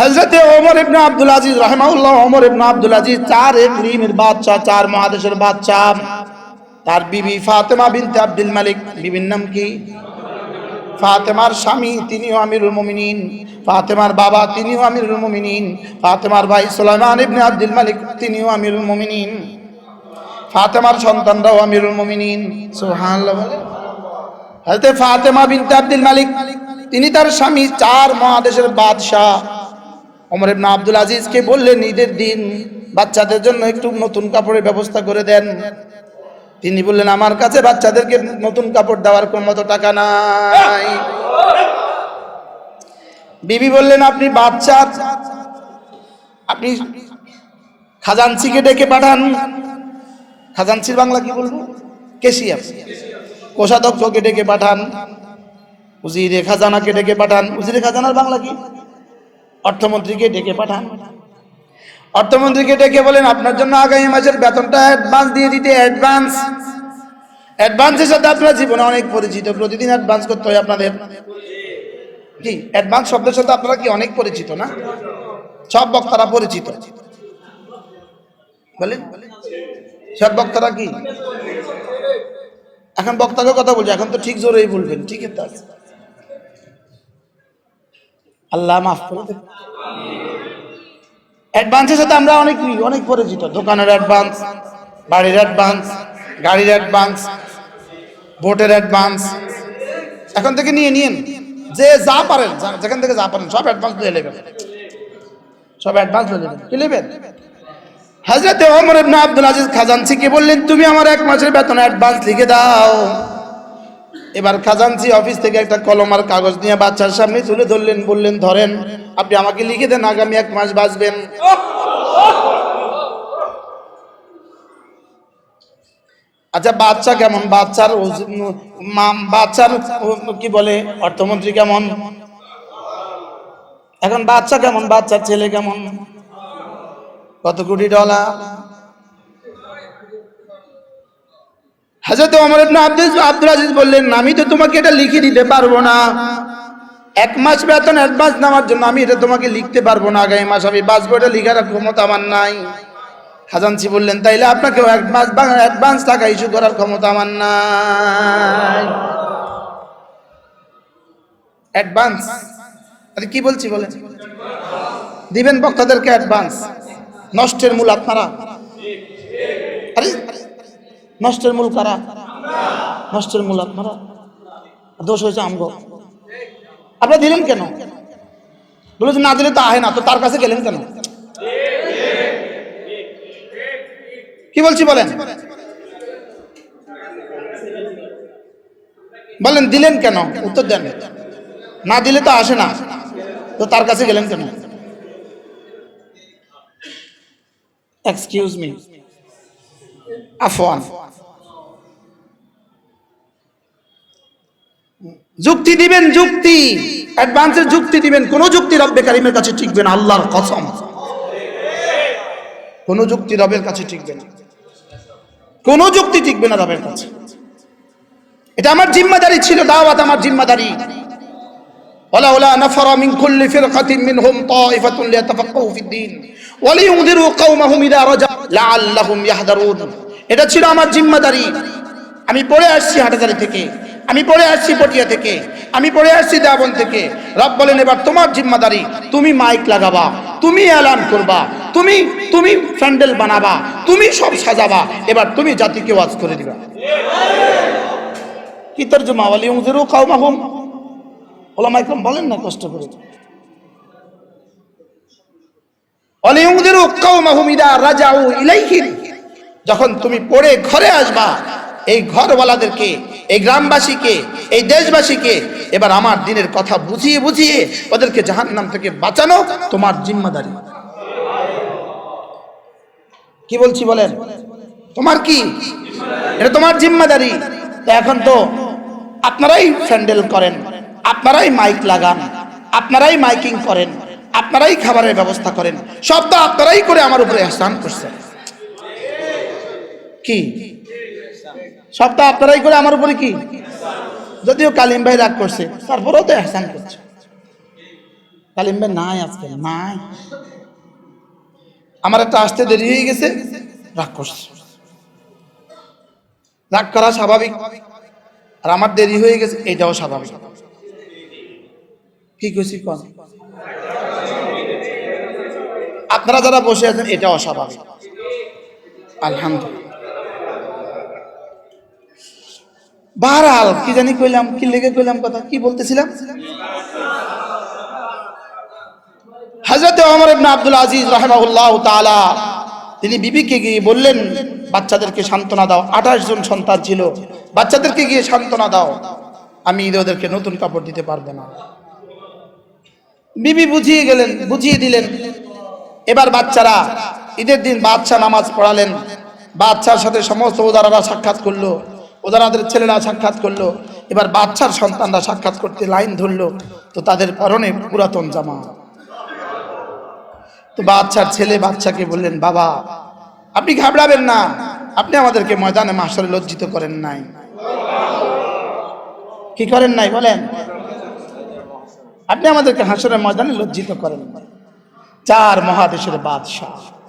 হজরতে ওমর ইবনে আব্দুল আজিজ রহমাউল্লাহ ওমর ইবনে আব্দুল আজিজ চার ইকলিমের বাদশা চার মহাদেশের বাদশা তার বিবি ফাতেমা বিনতে আব্দুল মালিক, বিবির নাম কি? ফাতেমার স্বামী, তিনিও আমিরুল মুমিনিন। ফাতেমার বাবা, তিনিও আমিরুল মুমিনিন। ফাতেমার ভাই সুলাইমান ইবনে আব্দুল মালিক, তিনিও আমিরুল মুমিনিন। ফাতেমার সন্তানরাও আমিরুল মুমিনিন। সুবহানাল্লাহ বলে। ফাতেমা বিনতে আব্দুল মালিক, তিনি তার স্বামী, চার মহাদেশের বাদশাহ। ওমর ইবনে আব্দুল আজিজকে বললেন, ঈদের দিন বাচ্চাদের জন্য একটু নতুন কাপড়ের ব্যবস্থা করে দেন। তিনি বললেন, আমার কাছে বাচ্চাদেরকে নতুন কাপড় দেওয়ার কোন মতো টাকা নাই। বিবি বললেন, আপনি বাচ্চা, আপনি খাজানসিকে ডেকে পাঠান। খাজানসির বাংলা কি বলব? কেশিয়ার। কোষাধ্যক্ষকে ডেকে পাঠান। উজিরে খাজানাকে ডেকে পাঠান। উজিরে খাজানার বাংলা কি? অর্থমন্ত্রীকে ডেকে পাঠান। অর্থমন্ত্রীকে ডেকে বলেন, আপনার জন্য আগামী মাসের বেতনটা অ্যাডভান্স দিয়ে দিতে অ্যাডভান্স অ্যাডভান্সের সাথে আপনার জীবনে অনেক পরিচিত, প্রতিদিন অ্যাডভান্স করতে হয় আপনাদের। কি? অ্যাডভান্স শব্দের সাথে আপনারা কি অনেক পরিচিত না? সব বক্তারা পরিচিত। বলেন। সব বক্তারা কি? এখন বক্তাকে কথা বলছে, এখন তো ঠিক জোরেই বলবেন, ঠিক আছে। আল্লাহ মাফ করে দেন অ্যাডভান্সের সাথে আমরা অনেক অনেক পরিচিত দোকানের অ্যাডভান্স বাড়ির অ্যাডভান্স গাড়ির অ্যাডভান্স ভোটের অ্যাডভান্স এখন থেকে নিয়ে নিন যে যা পারেন যেখান থেকে যা পারেন, সব অ্যাডভান্স নিয়ে নেবেন। সব অ্যাডভান্স নিয়ে নেবেন। কি নেবেন? হাজরতে ওমর ইবনে আব্দুল আজিজ খাজানসিকে বললেন, তুমি আমার এক মাসের বেতন অ্যাডভান্স লিখে দাও। এবার খাজানসি অফিস থেকে একটা কলম আর কাগজ নিয়ে বাচ্চার সামনে তুলে ধরলেন, বললেন, ধরেন, আপনি আমাকে লিখে দেন, আগামী এক মাস বাঁচবেন। আচ্ছা বাচ্চা কেমন? বাচ্চার বাচ্চার কি বলে, অর্থমন্ত্রী কেমন? এখন বাচ্চা কেমন? বাচ্চার ছেলে কেমন? কত কোটি ডলার? হাজরত ইবনে আব্দুল আব্দুল আজিজ বললেন, আমি তো তোমাকে এটা লিখে দিতে পারব না। এক মাস বেতন অ্যাডভান্স নেওয়ার জন্য আমি এটা তোমাকে লিখতে পারব না। আগামী মাস আমি বাঁচবো, এটা লিখার ক্ষমতা আমার নাই। খাজানসি বললেন, তাইলে আপনাকেও অ্যাডভান্স অ্যাডভান্স টাকা ইস্যু করার ক্ষমতা আমার নাই। অ্যাডভান্স আরে কি বলছি বলেন? দিবেন বক্তাদেরকে অ্যাডভান্স নষ্টের মূল আপনারা। আরে নষ্টের মূল কারা? নষ্টের মূল আপনারা? দোষ হয়েছে আমগো। আপনারা দিলেন কেন? বলে না দিলে তো আহে না, তো তার কাছে গেলেন কেন? কি বলছি বলেন? বলেন দিলেন কেন? উত্তর দেন। না দিলে তো আসে না, তো তার কাছে গেলেন কেন? এক্সকিউজ মি আফওয়ান। যুক্তি দিবেন যুক্তি অ্যাডভান্সের যুক্তি দিবেন কোন যুক্তি রব্বে কারিমের কাছে টিকবে না আল্লাহর কসম কোন যুক্তি রবের কাছে টিকবে না কোন যুক্তি টিকবে না রবের কাছে এটা আমার জিম্মাদারি ছিল দাওয়াত আমার জিম্মাদারি ولولا نفر من كل فرقة منهم طائفة ليتفقهوا في الدين ولينذروا قومهم إذا رجعوا لعلهم يحذرون এটা ছিল আমার জিম্মাদারি আমি পড়ে আসছি হাটাজারি থেকে আমি পড়ে আসছি পটিয়া থেকে, আমি পড়ে আসছি দেবন থেকে। রব বলেন, এবার তোমার জিম্মাদারি, তুমি মাইক লাগাবা, তুমি অ্যালার্ম করবা, তুমি তুমি প্যান্ডেল বানাবা, তুমি সব সাজাবা, এবার তুমি জাতিকে ওয়াজ করে দিবা। কি তর্জমা? ওয়ালি উনজিরু কাওমাহুম ওলামা ইকরাম বলেন না কষ্ট করে। অলিউংদিরু কাওমাহুম ইদা রাজাউ ইলাইহিম। যখন তুমি পড়ে ঘরে আসবা এই ঘরওয়ালাদেরকে, এই গ্রামবাসীকে, এই দেশবাসীকে এবার আমার দিনের কথা বুঝিয়ে বুঝিয়ে ওদেরকে জাহান্নাম থেকে বাঁচানো তোমার জিম্মাদারি। কি বলছি বলেন? তোমার কি? এটা তোমার জিম্মাদারি। তো এখন তো আপনারাই স্যান্ডেল করেন, আপনারাই মাইক লাগান, আপনারাই মাইকিং করেন, আপনারাই খাবারের ব্যবস্থা করেন, সব তো আপনারাই করে আমার উপরে এহসান করছেন। কি? সব তো আপনারাই করে আমার উপরে কি? যদিও কালিম ভাই রাগ করছে, তারপরেও তো এহসান করছে। কালিম ভাই নাই আজকে, নাই। আমার একটা আসতে দেরি হয়ে গেছে, রাগ করছে। রাগ করা স্বাভাবিক, আর আমার দেরি হয়ে গেছে, এটাও স্বাভাবিক। কি কইছি কন? আপনারা যারা বসে আছেন এটা অস্বাভাবিক আলহামদুলিল্লাহ। বাহারাল, কি জানি কইলাম, কি লেগে কইলাম কথা, কি বলতেছিলাম? হজরত আব্দুল আজিজ তিনি বিবিকে গিয়ে বললেন, বাচ্চাদেরকে সান্ত্বনা দাও, আঠাশ জন সন্তান ছিল, বাচ্চাদেরকে গিয়ে সান্ত্বনা দাও, আমি ঈদে ওদেরকে নতুন কাপড় দিতে পারব না। বিবি বুঝিয়ে গেলেন, বুঝিয়ে দিলেন, এবার বাচ্চারা, ঈদের দিন বাচ্চা নামাজ পড়ালেন বাচ্চার সাথে সমস্ত ওদারারা সাক্ষাৎ করল। ওদারাদের ছেলেরা সাক্ষাৎ করল। এবার বাচ্চার সন্তানরা সাক্ষাৎ করতে লাইন ধরলো। তো তাদের পরনে পুরাতন জামা। তো বাচ্চার ছেলে বাচ্চাকে বললেন, বাবা, আপনি ঘাবড়াবেন না। আপনি আমাদেরকে ময়দানে মাসরে লজ্জিত করেন নাই। কি করেন নাই বলেন? আপনি আমাদেরকে হাসরের ময়দানে লজ্জিত করেন চার মহাদেশের বাদশাহ।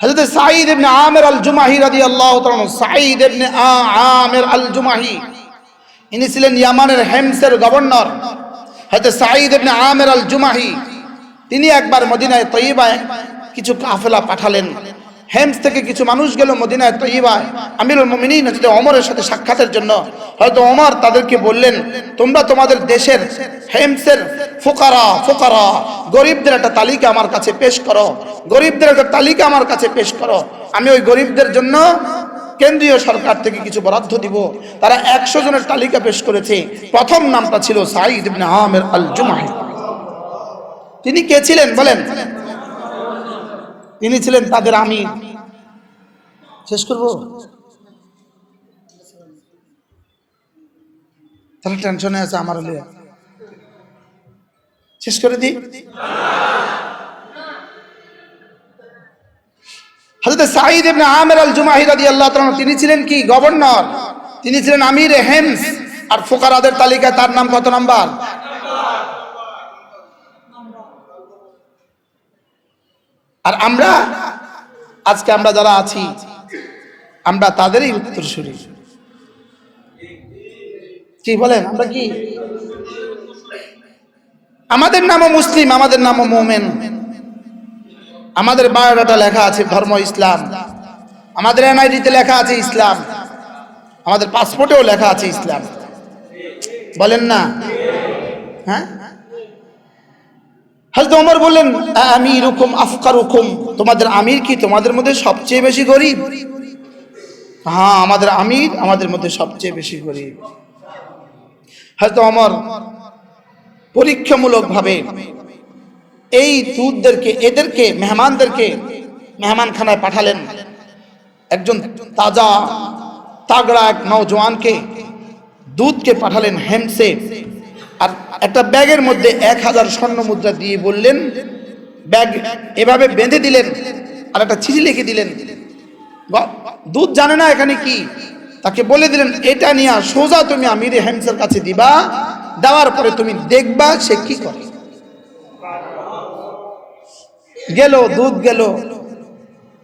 হযরত সাঈদ ইবনে আমির আল জুমাহি রাদিয়াল্লাহু তাআলা সাঈদ ইবনে আমির আল জুমাহি ইনি ছিলেন ইয়ামানের হেমসের গভর্নর। হজরত সাঈদ ইবনে আমির আল জুমাহি তিনি একবার মদিনায় তৈবায় কিছু কাফেলা পাঠালেন। হেমস থেকে কিছু মানুষ গেল মদিনায়। তৈবায় আমিরুল মুমিনিন হযরত অমরের সাথে সাক্ষাতের জন্য, হয়তো অমর তাদেরকে বললেন, তোমরা তোমাদের দেশের হেমসের ফোকারা ফোকারা, গরিবদের একটা তালিকা আমার কাছে পেশ করো। গরিবদের একটা তালিকা আমার কাছে পেশ করো। আমি ওই গরিবদের জন্য কেন্দ্রীয় সরকার থেকে কিছু বরাদ্দ দিব। তারা একশো জনের তালিকা পেশ করেছে। প্রথম নামটা ছিল ইবনে আমের আল জুমাহি তিনি কে ছিলেন? বলেন। তিনি ছিলেন তাদের আমি শেষ করব? তারা টেনশনে আছে আমার শেষ করে তাআলা তিনি ছিলেন কি? গভর্নর। তিনি ছিলেন আমির হেমস আর ফুকারাদের তালিকায় তার নাম কত নাম্বার? আর আমরা আজকে আমরা যারা আছি, আমরা তাদেরই উত্তরসূরি। কি বলেন, আমরা কি? আমাদের নামও মুসলিম, আমাদের নামও মোমেন। আমাদের বায়োডাটা লেখা আছে ধর্ম ইসলাম। আমাদের এনআইডিতে লেখা আছে ইসলাম। আমাদের পাসপোর্টেও লেখা আছে ইসলাম। বলেন না? হ্যাঁ? হয়তো ওমর বললেন আমির হুকুম আফকার হুকুম তোমাদের আমির কি তোমাদের মধ্যে সবচেয়ে বেশি গরিব? হ্যাঁ আমাদের আমির আমাদের মধ্যে সবচেয়ে বেশি গরিব। হয়তো অমর পরীক্ষামূলকভাবে এই দুধদেরকে এদেরকে, মেহমানদেরকে মেহমানখানায় পাঠালেন। একজন তাজা, তাগড়া এক নওজোয়ানকে দুধকে পাঠালেন হেমসে। আর একটা ব্যাগের মধ্যে এক হাজার স্বর্ণ মুদ্রা দিয়ে বললেন, ব্যাগ এভাবে বেঁধে দিলেন আর একটা চিঠি লিখে দিলেন। দুধ জানে না এখানে কি? তাকে বলে দিলেন, এটা নিয়ে সোজা তুমি আমির হেমসের কাছে দিবা, দেওয়ার পরে তুমি দেখবা সে কি করে। গেল দুধ গেল,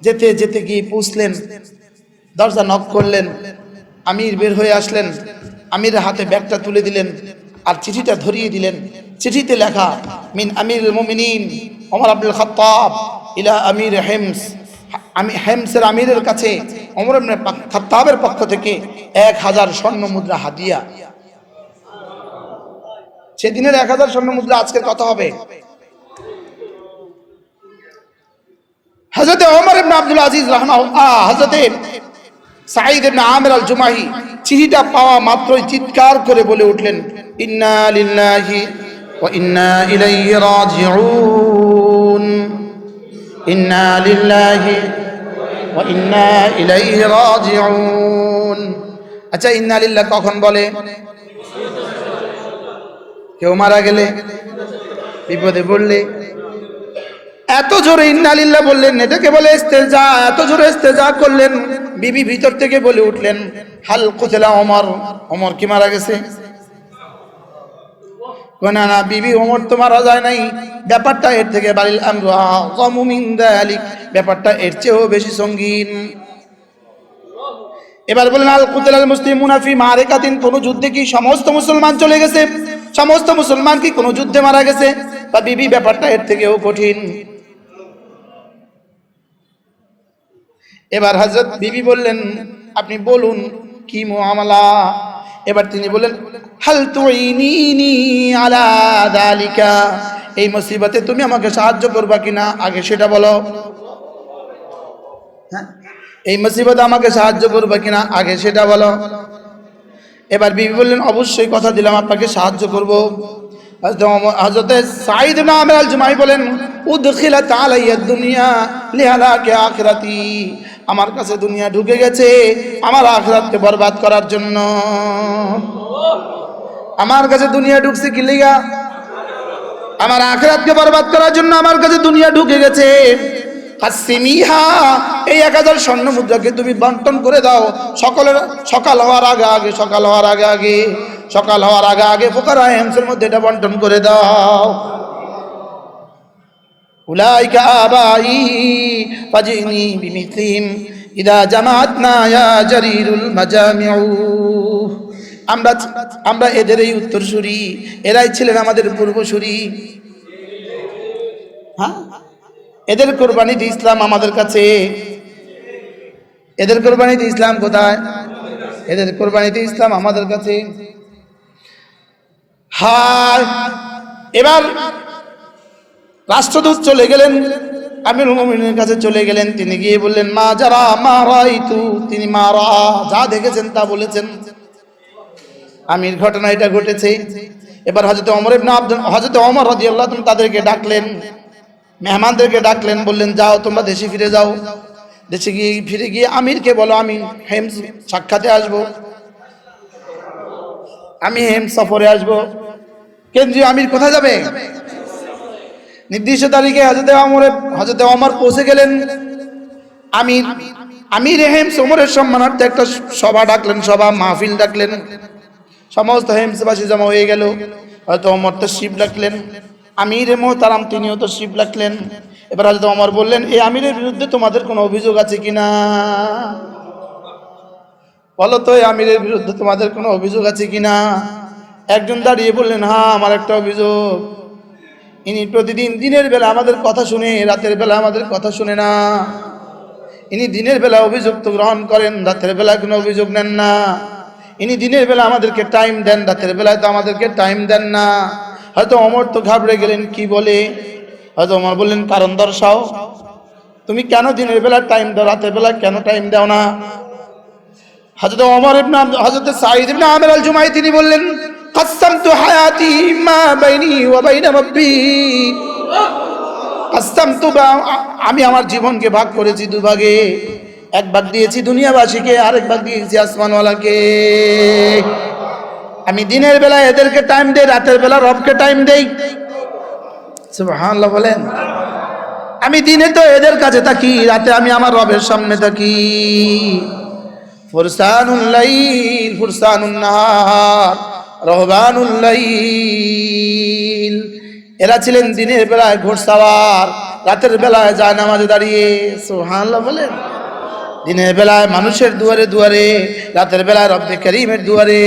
যেতে যেতে গিয়ে পুষলেন, দরজা নক করলেন, আমির বের হয়ে আসলেন আমির হাতে ব্যাগটা তুলে দিলেন। আর চিঠিটা ধরিয়ে দিলেন। চিঠিতে লেখা, মিন আমির মুমিনিন ওমর আব্দুল খাত্তাব ইলা আমির হেমস। আমি, হেমসের আমিরের কাছে ওমর ইবনে পক্ষ থেকে এক হাজার স্বর্ণ মুদ্রা হাদিয়া। সেদিনের এক হাজার স্বর্ণ মুদ্রা আজকের কত হবে? হজরত ইবনে আব্দুল আজিজ রাহমাহুল্লাহ হজরতে সাঈদ ইবনে আমির আল জুমাহি চিঠিটা পাওয়া মাত্রই চিৎকার করে বলে উঠলেন, ইন্না ইন্না আচ্ছা ইন্না লিল্লাহ কখন বলে? কেউ মারা গেলে? বিপদে পড়লে? এত জোরে ইন্নালিল্লাহ বললেন, এটাকে বলে ইস্তেজা। এত জোরে ইস্তেজা করলেন। বিবি ভিতর থেকে বলে উঠলেন, হাল কুতলা ওমর ওমর কি মারা গেছে? না না, বিবি ওমর তো মারা যায় নাই। ব্যাপারটা এর থেকে আযমু মিন ব্যাপারটা এর চেয়েও বেশি সঙ্গীন। এবার বললেন আল কুতল আল মুসলিমুনা ফি মারিকাতিন, কোন যুদ্ধে কি সমস্ত মুসলমান চলে গেছে? সমস্ত মুসলমান কি কোন যুদ্ধে মারা গেছে? বা বিবি ব্যাপারটা এর থেকেও কঠিন। এবার হযরত বিবি বললেন, আপনি বলুন কি মুআমালা এবার তিনি বললেন, হাল তুইনিনি আলা দালিকা। এই মুসিবতে তুমি আমাকে সাহায্য করবা কিনা? আগে সেটা বলো। হ্যাঁ? এই মুসিবত আমাকে সাহায্য করবে কিনা? আগে সেটা বলো। এবার বিবি বললেন, অবশ্যই কথা দিলাম, আপনাকে সাহায্য করব। হজরতে সাইদ নামের আল জুমাই বলেন উদখিলা তালাইয়া দুনিয়া লিহালাকে আখরাতি। আমার কাছে দুনিয়া ঢুকে গেছে, আমার আখরাতকে বরবাদ করার জন্য। আমার কাছে দুনিয়া ঢুকছে কি লিগা? আমার আখরাতকে বরবাদ করার জন্য আমার কাছে দুনিয়া ঢুকে গেছে। হাসিমিহা এই এক হাজার স্বর্ণ মুদ্রাকে তুমি বন্টন করে দাও। সকলের, সকাল হওয়ার আগে আগে, সকাল হওয়ার আগে আগে, সকাল হওয়ার আগে আগে ফোকারা হেমসের মধ্যে এটা বন্টন করে দাও। উলাইকা আবাই ফাজিনি বিমিথলিহিম ইদা জামাতনা ইয়া জারিরুল আমরা আমরা এদের এই উত্তরসূরি, এরাই ছিলেন আমাদের পূর্বসূরি। হ্যাঁ? এদের কোরবানিতে ইসলাম আমাদের কাছে। এদের কোরবানিতে ইসলাম কোথায়? এদের কোরবানিতে ইসলাম আমাদের কাছে। হায়! এবার রাষ্ট্রদূত চলে গেলেন। আমির মুমিনের কাছে চলে গেলেন। তিনি গিয়ে বললেন, মা যারা, মা রাইতু, তিনি মা রা, যা দেখেছেন তা বলেছেন। আমির ঘটনা এটা ঘটেছে। এবার হজরত অমর ইবনে আব্দুল হজরত অমর রাদিয়াল্লাহু তাআলা তাদেরকে ডাকলেন। মেহমানদেরকে ডাকলেন, বললেন, যাও, তোমরা দেশে ফিরে যাও। দেশে গিয়ে ফিরে গিয়ে আমিরকে বলো, আমি হেম সাক্ষাতে আসব। আমি হেম সফরে আসব। কেন্দ্রীয় আমির কোথায় যাবে? নির্দিষ্ট তারিখে হজরতে অমরে হজরতে অমর পৌঁছে গেলেন। আমির আমির হেম সমরের সম্মানার্থে একটা সভা ডাকলেন, সভা মাহফিল ডাকলেন। সমস্ত হেমসবাসী জমা হয়ে গেল। হয়তো অমর তো শিব ডাকলেন। আমির মোহতারাম তিনিও তো শিব ডাকলেন। এবার হয়তো অমর বললেন এই আমিরের বিরুদ্ধে তোমাদের কোনো অভিযোগ আছে কিনা বলো তো এই আমিরের বিরুদ্ধে তোমাদের কোনো অভিযোগ আছে কিনা একজন দাঁড়িয়ে বললেন হ্যাঁ আমার একটা অভিযোগ। ইনি প্রতিদিন দিনের বেলা আমাদের কথা শুনে, রাতের বেলা আমাদের কথা শুনে না। ইনি দিনের বেলা অভিযোগ তো গ্রহণ করেন, রাতের বেলা কোনো অভিযোগ নেন না। ইনি দিনের বেলা আমাদেরকে টাইম দেন, রাতের বেলায় তো আমাদেরকে টাইম দেন না। হয়তো অমর তো ঘাবড়ে গেলেন, কি বলে? হয়তো অমর বললেন, কারণ দর্শাও, তুমি কেন দিনের বেলা টাইম দাও, রাতের বেলা কেন টাইম দাও না? হযরত ওমর ইবনে হযরত সাঈদ ইবনে আমির আল জুমাই তিনি বললেন মা বাইনি ওয়া বাইনা রাব্বি কাসসামতু বা- আমি আমার জীবনকে ভাগ করেছি দুভাগে। এক ভাগ দিয়েছি দুনিয়াবাসীকে, আরেক ভাগ দিয়েছি আসমানওয়ালাকে। আমি দিনের বেলা এদেরকে টাইম দেই, রাতের বেলা রবকে টাইম দেই। সুবহানাল্লাহ বলেন। আমি দিনে তো এদের কাছে থাকি, রাতে আমি আমার রবের সামনে থাকি। ফুরসানুল লাইল, ফুরসানুন নাহার। রহবানুল লাইল। এরা ছিলেন দিনের বেলায় ঘোড়সাওয়ার রাতের বেলায় যায় নামাজে দাঁড়িয়ে, সুবহানাল্লাহ বলেন। দিনের বেলায় মানুষের দুয়ারে দুয়ারে, রাতের বেলায় রব্বে করিমের দুয়ারে।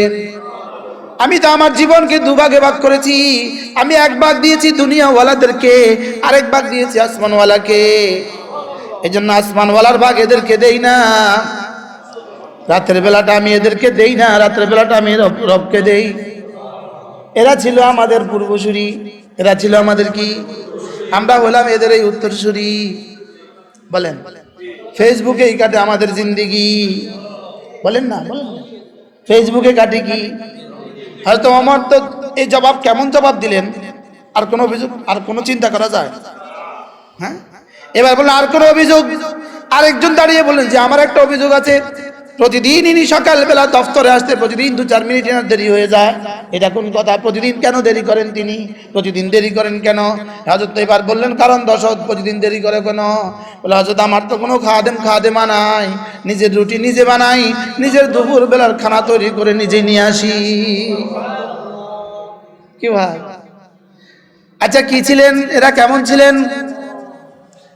আমি তো আমার জীবনকে দুভাগে ভাগ করেছি। আমি এক ভাগ দিয়েছি দুনিয়াওয়ালাদেরকে, আরেক ভাগ দিয়েছি আসমানওয়ালাকে। এই জন্য আসমানওয়ালার ভাগ এদেরকে দেই না। রাতের বেলাটা আমি এদেরকে দেই না, রাতের বেলাটা আমি রব, রবকে দেই। এরা ছিল আমাদের পূর্বসূরি। এরা ছিল আমাদের কি? আমরা হলাম এদের এই উত্তরসূরি। বলেন ফেসবুকেই কাটে আমাদের জিন্দিগি। বলেন না, বলেন ফেসবুকে কাটে কি? হয়তো আমার তো এই জবাব কেমন জবাব দিলেন? আর কোনো অভিযোগ, আর কোনো চিন্তা করা যায়? হ্যাঁ? এবার বললেন আর কোনো অভিযোগ? আরেকজন দাঁড়িয়ে বললেন যে, আমার একটা অভিযোগ আছে। প্রতিদিন ইনি সকালবেলা দফতরে আসতে প্রতিদিন দু চার মিনিট এনার দেরি হয়ে যায়। এটা কোন কথা? প্রতিদিন কেন দেরি করেন তিনি? প্রতিদিন দেরি করেন কেন? হাজত এবার বললেন, কারণ দশত প্রতিদিন দেরি করে কেন বলে হজরত আমার তো কোনো খাদেম, খাদেমা নাই। নিজের রুটি নিজে বানাই, নিজের দুপুর বেলার খানা তৈরি করে নিজে নিয়ে আসি। কি ভাই? আচ্ছা কি ছিলেন? এরা কেমন ছিলেন?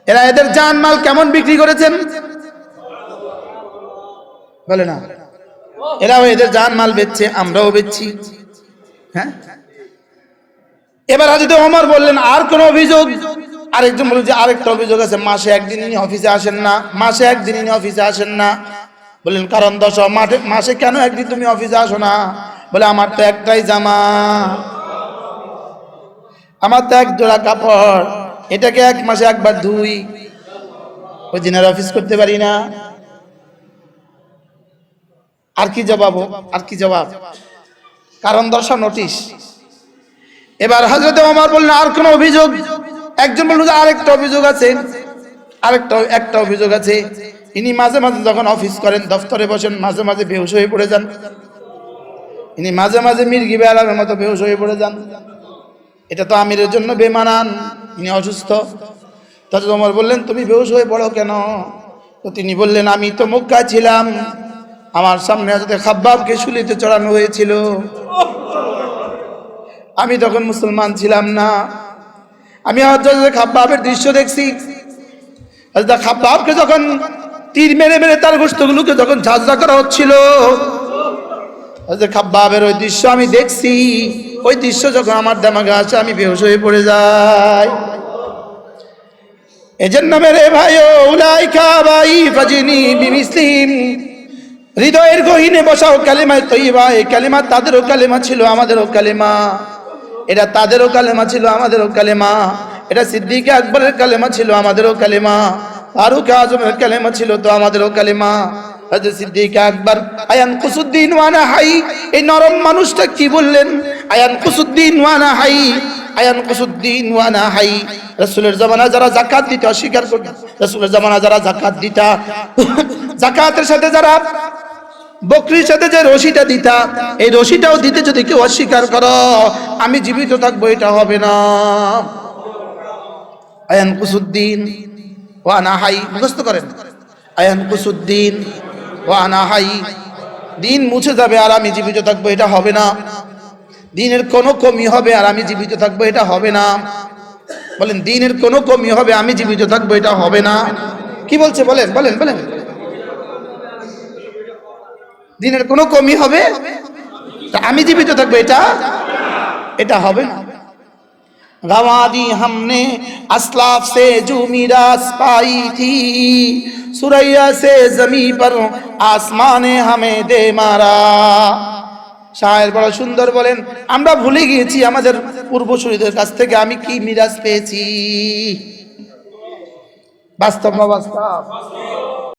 এরা এদের জান মাল কেমন বিক্রি করেছেন? বলে না। এরাও এদের জান মাল বেচছে, আমরাও বেচছি। হ্যাঁ? এবার হাজিতে ওমর বললেন, আর কোন অভিযোগ? আরেকজন বলল যে, আরেকটা অভিযোগ আছে, মাসে একদিন ইনি অফিসে আসেন না, মাসে একদিন ইনি অফিসে আসেন না। বললেন, কারণ দশ, মাঠে, মাসে কেন একদিন তুমি অফিসে আসো না? বলে, আমার তো একটাই জামা। আমার তো এক জোড়া কাপড়। এটাকে এক মাসে একবার ধুই। ওই দিনের অফিস করতে পারি না। আর কি জবাব? আর কি জবাব? কারণ দর্শা নোটিশ এবার হাজরতে ওমর বললেন, আর কোন অভিযোগ? একজন বলল যে আরেকটা অভিযোগ আছে। আরেকটা, একটা অভিযোগ আছে। ইনি মাঝে মাঝে যখন অফিস করেন, দফতরে বসেন, মাঝে মাঝে বেহুশ হয়ে পড়ে যান। ইনি মাঝে মাঝে মির্গি বেলামের মতো বেহুশ হয়ে পড়ে যান। এটা তো আমিরের জন্য বেমানান, ইনি অসুস্থ। তাতে ওমর বললেন, তুমি বেহুশ হয়ে পড়ো কেন? তো তিনি বললেন, আমি তো মক্কা ছিলাম। আমার সামনে হাজরতে খাব্বাবকে শুলিতে চড়ানো হয়েছিল। আমি তখন মুসলমান ছিলাম না। আমি হজরত খাব্বাবের দৃশ্য দেখছি। হজরত খাব্বাবকে যখন তীর মেরে মেরে তার গোষ্ঠগুলোকে যখন ঝাঁঝরা করা হচ্ছিল হজরত খাব্বাবের ওই দৃশ্য আমি দেখছি। ওই দৃশ্য যখন আমার দামাগে আসে, আমি বেহুশ হয়ে পড়ে যাই। এজন্য মেরে ভাই উলাই খাবাই ফাজিনি বিমিসলিম হৃদয়ের গহিনে বসাও কালিমায় তৈবা এই কালিমা তাদেরও কালিমা ছিল, আমাদেরও কালিমা। এটা তাদেরও কালেমা ছিল, আমাদেরও কালেমা। এটা সিদ্দিকে আকবরের কালেমা ছিল, আমাদেরও কালেমা। ফারুক আজমের কালেমা ছিল তো, আমাদেরও কালেমা। আয়ান হাই? এই নরম মানুষটা বললেন? আয়ান হাই? আয়ান হাই? রাসূলের যারা করত রাসূলের যারা যাকাত দিতা। যাকাতের সাথে যারা বকরির সাথে যে রশিটা দিতা, এই রশিটাও দিতে যদি কেউ অস্বীকার করো, আমি জীবিত থাকব, এটা হবে না। আয়ান কুসুদ্দিন ও আনাহাই মুখস্থ করেন। আয়ান কুসুদ্দিন ও আনাহাই দিন মুছে যাবে আর আমি জীবিত থাকব, এটা হবে না। দিনের কোনো কমি হবে আর আমি জীবিত থাকব, এটা হবে না। বলেন, দিনের কোনো কমি হবে, আমি জীবিত থাকব, এটা হবে না। কি বলছে? বলেন বলেন বলেন। দিনের কোনো কমি হবে তা আমি জীবিত থাকবো এটা এটা হবে না गवा दी हमने असलाफ से जो मीरास पाई थी सुरैया से जमी पर आसमान ने हमें दे मारा শায়ের বড় সুন্দর বলেন আমরা ভুলে গিয়েছি আমাদের পূর্বসূরীদের কাছ থেকে আমি কি মিরাজ পেয়েছি বাস্তব না বাস্তব